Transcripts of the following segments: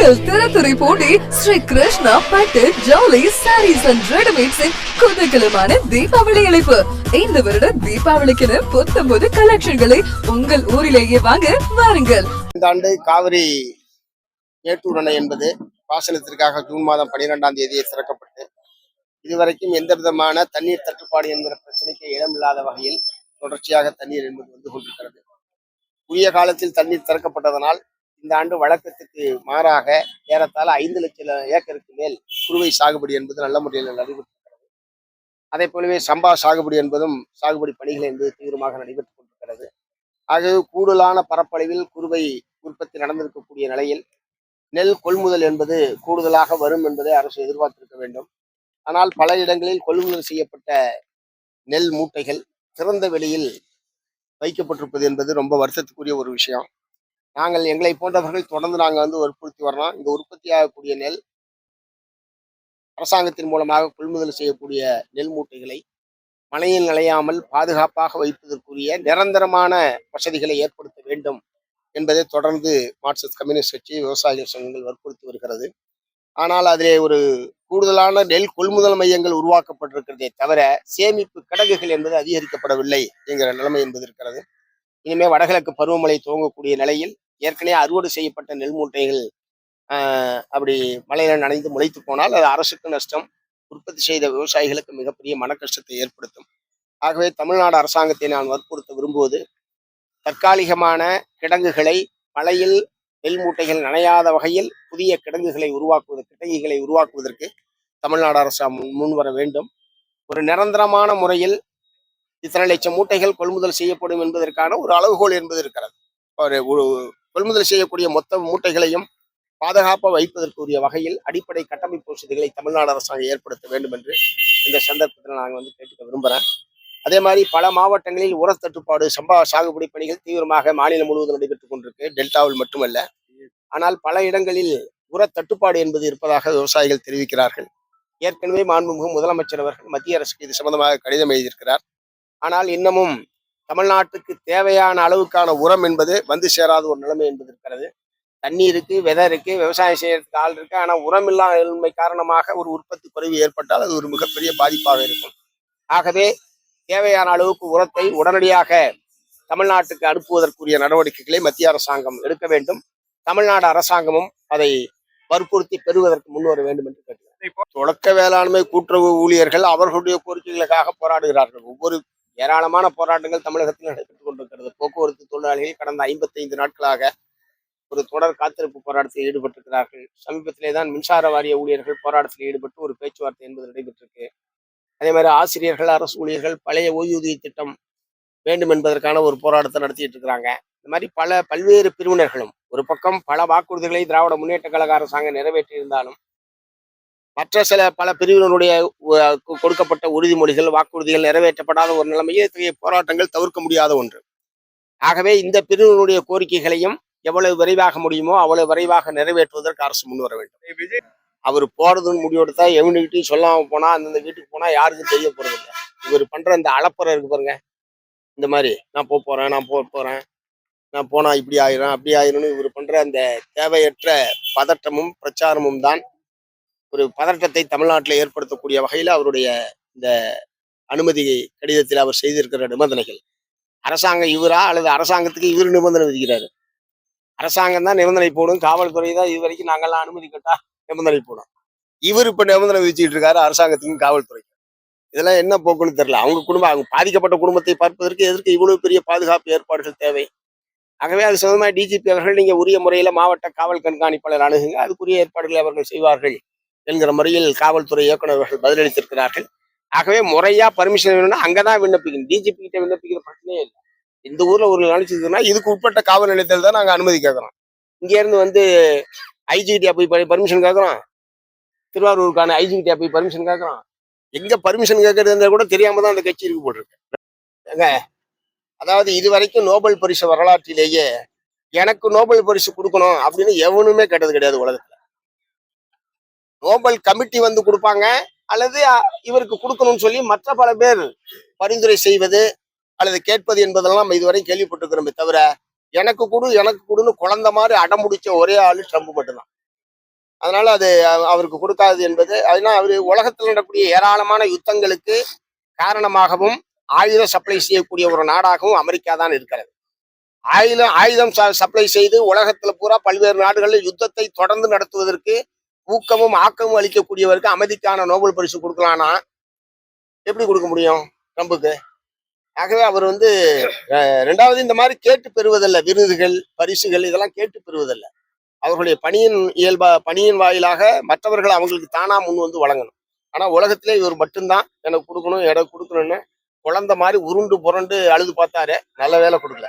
உங்கள் திறத்துறை போட்டி ஸ்ரீ கிருஷ்ணா பட்டு ஜவுளி சாரீஸ் அண்ட் ரெடிமேட்ஸின் குதகலமான தீபாவளி அழைப்பு இந்த வருட தீபாவளிக்கென புத்தம்போது கலெக்ஷன்களை உங்கள் ஊரிலேயே வாங்க வாருங்கள். இந்த ஆண்டு காவிரி மேட்டூர் அணை என்பது பாசனத்திற்காக ஜூன் மாதம் பனிரெண்டாம் தேதியை திறக்கப்பட்டு இதுவரைக்கும் எந்த விதமான தண்ணீர் தட்டுப்பாடு என்கிற பிரச்சனைக்கு இடமில்லாத வகையில் தொடர்ச்சியாக தண்ணீர் என்பது வந்து கொண்டிருக்கிறது. உரிய காலத்தில் தண்ணீர் திறக்கப்பட்டதனால் இந்த ஆண்டு வழக்கத்துக்கு மாறாக ஏறத்தாழ ஐந்து லட்சம் ஏக்கருக்கு மேல் குறுவை சாகுபடி என்பது நல்ல முறையில் நடைபெற்றிருக்கிறது. அதே போலவே சம்பா சாகுபடி என்பதும் சாகுபடி பணிகள் என்பது தீவிரமாக நடைபெற்றுக் கொண்டிருக்கிறது. ஆகவே கூடுதலான பரப்பளவில் குறுவை உற்பத்தி நடந்திருக்கக்கூடிய நிலையில் நெல் கொள்முதல் என்பது கூடுதலாக வரும் என்பதை அரசு எதிர்பார்த்திருக்க வேண்டும். ஆனால் பல இடங்களில் கொள்முதல் செய்யப்பட்ட நெல் மூட்டைகள் திறந்த வெளியில் வைக்கப்பட்டிருப்பது என்பது ரொம்ப வருத்தத்துக்குரிய ஒரு விஷயம். நாங்கள் எங்களை போன்றவர்கள் தொடர்ந்து நாங்கள் வந்து வற்புறுத்தி வரலாம் இந்த உற்பத்தியாகக்கூடிய நெல் அரசாங்கத்தின் மூலமாக கொள்முதல் செய்யக்கூடிய நெல் மூட்டைகளை மழையில் நிலையாமல் பாதுகாப்பாக வைப்பதற்குரிய நிரந்தரமான வசதிகளை ஏற்படுத்த வேண்டும் என்பதை தொடர்ந்து மார்க்சிஸ்ட் கம்யூனிஸ்ட் கட்சி விவசாயிகள் சங்கங்கள் வற்புறுத்தி வருகிறது. ஆனால் அதிலே ஒரு கூடுதலான நெல் கொள்முதல் மையங்கள் உருவாக்கப்பட்டிருக்கிறதே தவிர சேமிப்பு கிடங்குகள் என்பது அதிகரிக்கப்படவில்லை என்கிற நிலைமை என்பது இருக்கிறது. இனிமே வடகிழக்கு பருவமழை துவங்கக்கூடிய நிலையில் ஏற்கனவே அறுவடை செய்யப்பட்ட நெல் மூட்டைகள் அப்படி மழையில நனைந்து முளைத்து போனால் அது அரசுக்கு நஷ்டம். உற்பத்தி செய்த விவசாயிகளுக்கு மிகப்பெரிய மன கஷ்டத்தை ஏற்படுத்தும். ஆகவே தமிழ்நாடு அரசாங்கத்தை நான் வற்புறுத்த விரும்புவது தற்காலிகமான கிடங்குகளை மழையில் நெல் மூட்டைகள் நனையாத வகையில் புதிய கிடங்குகளை உருவாக்குவது கிடங்குகளை உருவாக்குவதற்கு தமிழ்நாடு அரசு முன் முன்வர வேண்டும். ஒரு நிரந்தரமான முறையில் இத்தனை லட்சம் மூட்டைகள் கொள்முதல் செய்யப்படும் என்பதற்கான ஒரு அளவுகோல் என்பது இருக்கிறது. ஒரு கொள்முதல் செய்யக்கூடிய மொத்த மூட்டைகளையும் பாதுகாப்பாக வைப்பதற்குரிய வகையில் அடிப்படை கட்டமைப்பு வசதிகளை தமிழ்நாடு அரசாங்கம் ஏற்படுத்த வேண்டும் என்று இந்த சந்தர்ப்பத்தில் நாங்கள் வந்து கேட்டுக்க விரும்புகிறேன் அதே மாதிரி பல மாவட்டங்களில் உர தட்டுப்பாடு சம்பா சாகுபடி பணிகள் தீவிரமாக மாநிலம் முழுவதும் நடைபெற்றுக் கொண்டிருக்கு டெல்டாவில் மட்டுமல்ல. ஆனால் பல இடங்களில் உர தட்டுப்பாடு என்பது இருப்பதாக விவசாயிகள் தெரிவிக்கிறார்கள். ஏற்கனவே மாண்புமிகு முதலமைச்சர் அவர்கள் மத்திய அரசுக்கு இது சம்பந்தமாக கடிதம் எழுதியிருக்கிறார். ஆனால் இன்னமும் தமிழ்நாட்டுக்கு தேவையான அளவுக்கான உரம் என்பது வந்து சேராத ஒரு நிலைமை என்பது இருக்கிறது. தண்ணி இருக்கு விதை இருக்கு விவசாயம் செய்யறதுக்கு ஆள் இருக்கு. ஆனால் உரம் இல்லாமை காரணமாக ஒரு உற்பத்தி குறைவு ஏற்பட்டால் அது ஒரு மிகப்பெரிய பாதிப்பாக இருக்கும். ஆகவே தேவையான அளவுக்கு உரத்தை உடனடியாக தமிழ்நாட்டுக்கு அனுப்புவதற்குரிய நடவடிக்கைகளை மத்திய அரசாங்கம் எடுக்க வேண்டும். தமிழ்நாடு அரசாங்கமும் அதை வற்புறுத்தி பெறுவதற்கு முன்வர வேண்டும் என்று கேட்டுக்கிறேன். தொடக்க வேளாண்மை கூட்டுறவு ஊழியர்கள் அவர்களுடைய கோரிக்கைகளுக்காக போராடுகிறார்கள். ஒவ்வொரு ஏராளமான போராட்டங்கள் தமிழகத்தில் நடைபெற்றுக் கொண்டிருக்கிறது. போக்குவரத்து தொழிலாளிகள் கடந்த ஐம்பத்தைந்து நாட்களாக ஒரு தொடர் காத்திருப்பு போராட்டத்தில் ஈடுபட்டிருக்கிறார்கள். சமீபத்திலே தான் மின்சார வாரிய ஊழியர்கள் போராட்டத்தில் ஈடுபட்டு ஒரு பேச்சுவார்த்தை என்பது நடைபெற்றிருக்கு. அதே மாதிரி ஆசிரியர்கள் அரசு ஊழியர்கள் பழைய ஓய்வூதிய திட்டம் வேண்டும் என்பதற்கான ஒரு போராட்டத்தை நடத்திட்டு இருக்கிறாங்க. இந்த மாதிரி பல பல்வேறு பிரிவினர்களும் ஒரு பக்கம் பல வாக்குறுதிகளை திராவிட முன்னேற்ற கழக அரசாங்கம் நிறைவேற்றியிருந்தாலும் மற்ற சில பல பிரிவினருடைய கொடுக்கப்பட்ட உறுதிமொழிகள் வாக்குறுதிகள் நிறைவேற்றப்படாத ஒரு நிலைமையில் இத்தகைய போராட்டங்கள் தவிர்க்க முடியாத ஒன்று. ஆகவே இந்த பிரிவினருடைய கோரிக்கைகளையும் எவ்வளவு விரைவாக முடியுமோ அவ்வளவு விரைவாக நிறைவேற்றுவதற்கு அரசு முன்வர வேண்டும். அவர் போறதுன்னு முடிவெடுத்தா எவனுக்கிட்டையும் சொல்லாம போனா அந்தந்த வீட்டுக்கு போனா யாருக்கும் தெரிய போறது இல்லை. இவர் பண்ற இந்த அளப்பறை இருக்கு பாருங்க. இந்த மாதிரி நான் போக போறேன் நான் போக போறேன் நான் போனா இப்படி ஆயிரும் அப்படி ஆயிரும்னு இவர் பண்ற அந்த தேவையற்ற பதட்டமும் பிரச்சாரமும் தான் ஒரு பதட்டத்தை தமிழ்நாட்டில் ஏற்படுத்தக்கூடிய வகையில் அவருடைய இந்த அனுமதி கடிதத்தில் அவர் செய்திருக்கிற நிபந்தனைகள். அரசாங்கம் இவரா அல்லது அரசாங்கத்துக்கு இவர் நிபந்தனை விதிக்கிறாரு? அரசாங்கம் தான் நிபந்தனை போடும். காவல்துறை தான் இது வரைக்கும் நாங்கெல்லாம் அனுமதி கேட்டா நிபந்தனை போடும். இவர் இப்ப நிபந்தனை விதிச்சுட்டு இருக்காரு அரசாங்கத்துக்கும் காவல்துறைக்கும் இதெல்லாம் என்ன போக்குன்னு தெரியல. அவங்க குடும்பம் அவங்க பாதிக்கப்பட்ட குடும்பத்தை பார்ப்பதற்கு எதற்கு இவ்வளவு பெரிய பாதுகாப்பு ஏற்பாடுகள் தேவை? ஆகவே அது சொந்தமாக டிஜிபி அவர்கள் நீங்க உரிய முறையில மாவட்ட காவல் கண்காணிப்பாளர் அணுகுங்க. அதுக்குரிய ஏற்பாடுகளை அவர்கள் செய்வார்கள். என்கிற முறையில் காவல்துறை இயக்குநர்கள் பதிலளித்திருக்கிறார்கள். ஆகவே முறையா பர்மிஷன் வேணும்னா அங்கதான் விண்ணப்பிக்கணும். டிஜிபி கிட்ட விண்ணப்பிக்கிற பிரச்சனையே இல்லை. இந்த ஊர்ல ஒரு நினைச்சதுன்னா இதுக்கு உட்பட்ட காவல் நிலையத்தில் தான் நாங்க அனுமதி கேட்கறோம். இங்க இருந்து வந்து ஐஜிகிட்டியா போய் பர்மிஷன் கேட்கறோம். திருவாரூருக்கான ஐஜிகிட்டியா போய் பர்மிஷன் கேட்கறோம். எங்க பர்மிஷன் கேட்கறது கூட தெரியாம தான் அந்த கட்சி இருக்கு போட்டிருக்கு ஏங்க அதாவது இது வரைக்கும் நோபல் பரிசு வரலாற்றிலேயே எனக்கு நோபல் பரிசு கொடுக்கணும் அப்படின்னு எவனுமே கேட்டது கிடையாது உலகத்துல. நோபல் கமிட்டி வந்து கொடுப்பாங்க. அல்லது இவருக்கு கொடுக்கணும்னு சொல்லி மற்ற பல பேர் பரிந்துரை செய்வது அல்லது கேட்பது என்பதெல்லாம் நம்ம இதுவரை கேள்விப்பட்டிருக்கிறோமே தவிர எனக்கு கொடு எனக்கு கொடுன்னு குழந்தை மாதிரி அடம் ஒரே ஆளு ட்ரம்ப் மட்டும்தான். அதனால அது அவருக்கு கொடுக்காது என்பது அதனால் அவர் உலகத்தில் நடக்கூடிய ஏராளமான யுத்தங்களுக்கு காரணமாகவும் ஆயுத சப்ளை செய்யக்கூடிய ஒரு நாடாகவும் அமெரிக்கா தான் இருக்கிறது. ஆயுதம் ஆயுதம் சப்ளை செய்து உலகத்துல பூரா பல்வேறு நாடுகளில் யுத்தத்தை தொடர்ந்து நடத்துவதற்கு ஊக்கமும் ஆக்கமும் அளிக்கக்கூடியவருக்கு அமைதிக்கான நோபல் பரிசு கொடுக்கலானா எப்படி கொடுக்க முடியும் ட்ரம்புக்கு ஆகவே அவர் வந்து ரெண்டாவது இந்த மாதிரி கேட்டு பெறுவதல்ல. விருதுகள் பரிசுகள் இதெல்லாம் கேட்டு பெறுவதல்ல. அவர்களுடைய பணியின் இயல்பா பணியின் வாயிலாக மற்றவர்கள் அவங்களுக்கு தானா முன் வந்து வழங்கணும். ஆனா உலகத்திலே இவர் மட்டும்தான் எனக்கு கொடுக்கணும் எனக்கு கொடுக்கணும்னு குழந்தை மாதிரி உருண்டு புரண்டு அழுது பார்த்தாரு நல்ல வேலை கொடுக்கல.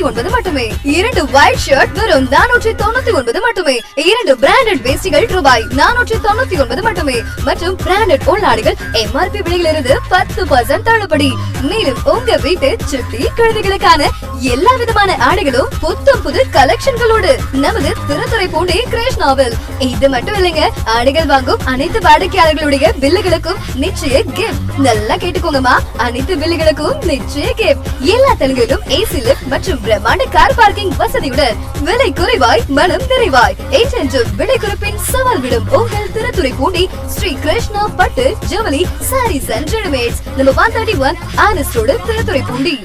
ஒன்பது மட்டுமே. இரண்டு ஒயிட் ஷர்ட் வெறும் நானூற்றி தொண்ணூத்தி ஒன்பது மட்டுமே. இரண்டு பிராண்டட் வேஸ்டிகள் ரூபாய் நானூற்றி தொண்ணூத்தி ஒன்பது மட்டுமே. மற்றும் பிராண்டட் உள்நாடுகள் எம்ஆர்பி விலையிலிருந்து பத்து பர்சன்ட் தள்ளுபடி. மேலும் உங்க வீட்டு சுட்டி குழந்தைகளுக்கான எல்லா விதமான ஆடைகளும் புத்தம் புது கலெக்ஷன்களோடு நமது திருத்துறை பூண்டி கிரேஷ் நாவல். இது மட்டும் இல்லைங்க ஆடைகள் வாங்கும் அனைத்து வாடிக்கையாளர்களுடைய பில்லுகளுக்கும் நிச்சய கிஃப்ட் நல்லா கேட்டுக்கோங்கம்மா. அனைத்து பில்லுகளுக்கும் நிச்சய கிஃப்ட் எல்லா தலங்களிலும் ஏசி லிப்ட் மற்றும் பிரமாண்ட கார் பார்க்கிங் வசதியுடன் விலை குறைவாய் மனம் நிறைவாய். என்றென்றும் விலை குறிப்பின் சவால் விடும் உங்கள் Thiruthurai Poondi Sri Krishna Pattu Javuli sarees and readymades நம்ம ஒன் தேர்ட்டி ஒன் ஆனஸ்டோடு திருத்துறை பூண்டி